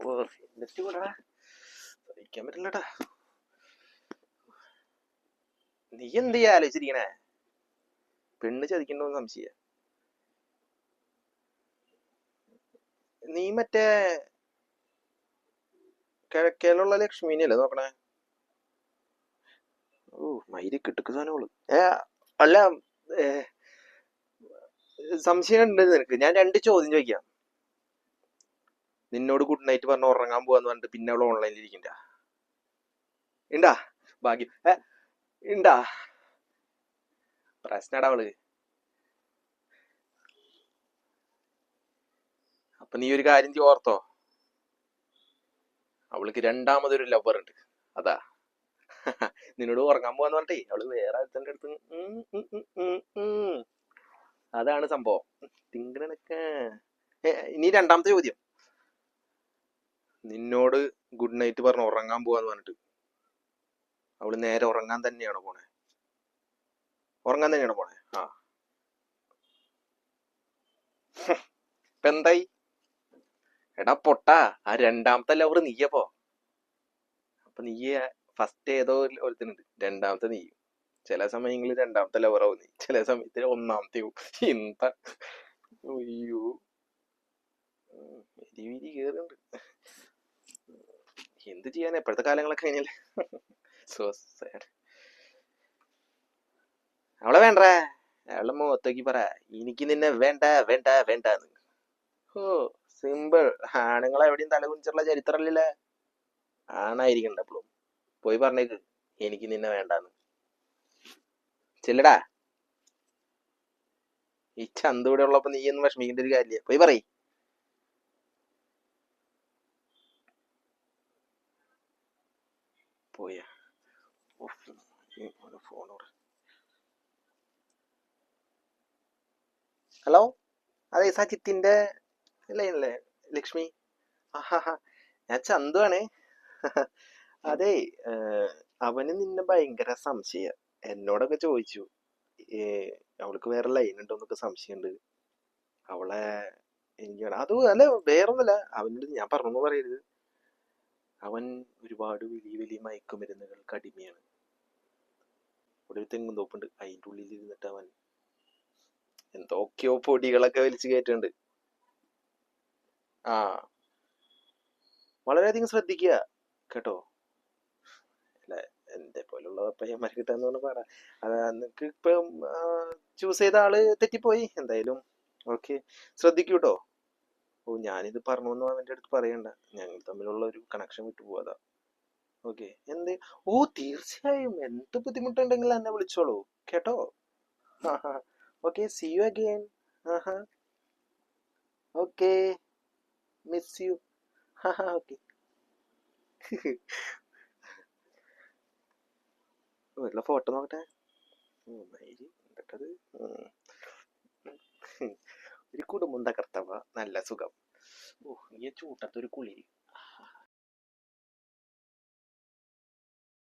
എന്നിട്ട് വിടടാ സഹിക്കാൻ പറ്റില്ലടാ. നീ എന്ത് ചെയ്യാ ആലോചിച്ചിരിക്കണേ? പെണ്ണ് ചതിക്കണ്ടോ സംശയ. നീ മറ്റേ കിഴക്കേലുള്ള ലക്ഷ്മിനെയല്ലേ നോക്കണേ? ഓ മൈര് കിട്ടുക്ക് സാധനങ്ങൾ ഏ അല്ല സംശയം ഉണ്ട് നിനക്ക്. ഞാൻ രണ്ട് ചോദ്യം ചോദിക്കാം. നിന്നോട് ഗുഡ് നൈറ്റ് പറഞ്ഞ് ഉറങ്ങാൻ പോവാന്ന് പറഞ്ഞിട്ട് പിന്നെ അവൾ ഓൺലൈനിൽ ഇരിക്കണ്ട. ഉണ്ടാ ഭാഗ്യം. ഏ ഉണ്ടാ പ്രശ്നടാ അവൾ. അപ്പൊ നീ ഒരു കാര്യം ഓർത്തോ? അവൾക്ക് രണ്ടാമതൊരു ലവർ ഉണ്ട് അതാ. നിന്നോട് ഉറങ്ങാൻ പോവാന്ന് പറഞ്ഞിട്ടേ അവൾ വേറെ അടുത്തന്റെ അടുത്ത്. അതാണ് സംഭവം. തിങ്കണക്കെ ഇനി രണ്ടാമത്തെ ചോദ്യം. നിന്നോട് ഗുഡ് നൈറ്റ് പറഞ്ഞ് ഉറങ്ങാൻ പോവാന്ന് പറഞ്ഞിട്ട്. അവൾ നേരെ ഉറങ്ങാൻ തന്നെയാണ് പോണേ? ഉറങ്ങാൻ തന്നെയാണ് പോണേ? ആ. ഇപ്പൊ എന്തായി? എടാ പൊട്ടാ ആ രണ്ടാമത്തെ ലവർ നീയപ്പോ അപ്പൊ നീ ഫസ്റ്റ് ഏതോ ഒരുത്തനുണ്ട് രണ്ടാമത്തെ നീ ചില സമയങ്ങളിൽ രണ്ടാമത്തെ ലവറാവും നീ ചില സമയത്ത് ഒന്നാമത്തെ എന്താ? അയ്യോ. ഉം, വിരി വിരി കേറുന്നുണ്ട് എന്ത് ചെയ്യാൻ എപ്പോഴത്തെ കാലങ്ങളൊക്കെ കഴിഞ്ഞല്ലേ സോ സാഡ് അവളെ വേണ്ട അവളെ മുഖത്തേക്ക് പറ. എനിക്ക് നിന്നെ വേണ്ട വേണ്ട വേണ്ട ഓ സിമ്പിൾ ആണുങ്ങളെ എവിടെയും തല കുനിച്ചുള്ള ചരിത്രമല്ലല്ലേ? ആണായിരിക്കണ്ട എപ്പോഴും പോയി പറഞ്ഞേക്ക്. എനിക്ക് നിന്നെ വേണ്ടാന്ന്. ചെല്ലടാ. ഈ ചന്തൂടെ ഉള്ളപ്പോ നീ ഒന്നും വിഷമിക്കേണ്ട ഒരു കാര്യമില്ല. പോയി പറയ്. പോയാ? ഫോണോട് ഹലോ അതെ സജിത്തിന്റെ ലൈനല്ലേ ലക്ഷ്മി? ഞാൻ ചന്തു ആണേ അതെ അവന് നിന്നെ ഭയങ്കര സംശയ. എന്നോടൊക്കെ ചോദിച്ചു. അവൾക്ക് വേറെ ലൈൻ ഉണ്ടോ എന്നൊക്കെ സംശയമുണ്ട്. അവളെ എനിക്ക് അത് അല്ല വേറൊന്നുമല്ല. അവനോട് ഞാൻ പറഞ്ഞു പറയരുത്. അവൻ ഒരുപാട് വലിയ വലിയ മയക്കുമരുന്നുകൾക്ക് അടിമയാണ് ഒരു തെങ്ങും തോപ്പുണ്ട്. അതിന്റെ ഉള്ളിൽ ഇരുന്നിട്ട് അവൻ എന്തൊക്കെയോ പൊടികളൊക്കെ വലിച്ചു കയറ്റുന്നുണ്ട്. ആ. വളരെയധികം ശ്രദ്ധിക്കുക കേട്ടോ. അല്ല എന്റെ പോലുള്ള പയ്യന്മാർ കിട്ടാന്ന് പറഞ്ഞ പാടാ. അത് നിനക്ക് ഇപ്പം ചൂസ് ചെയ്ത ആൾ തെറ്റിപ്പോയി. എന്തായാലും ഓക്കെ ശ്രദ്ധിക്കൂ കേട്ടോ ഓ ഞാനിത് പറഞ്ഞൊന്നും അവന്റെ അടുത്ത് പറയണ്ട. ഞങ്ങൾ തമ്മിലുള്ള ഒരു കണക്ഷൻ വിട്ടു പോവാതാ ഓക്കെ എന്ത്? ഓ തീർച്ചയായും. എന്ത് ബുദ്ധിമുട്ടുണ്ടെങ്കിലും എന്നെ വിളിച്ചോളൂ. കേട്ടോ? Okay see you again okay miss you okay വീട്ടിലെ ഫോട്ടോ നോക്കട്ടെ? ഉം. ഒരു കുടുംബം തകർത്തവ നല്ല സുഖം. ഓ ഈ ചൂട്ടത്തൊരു കുളിര്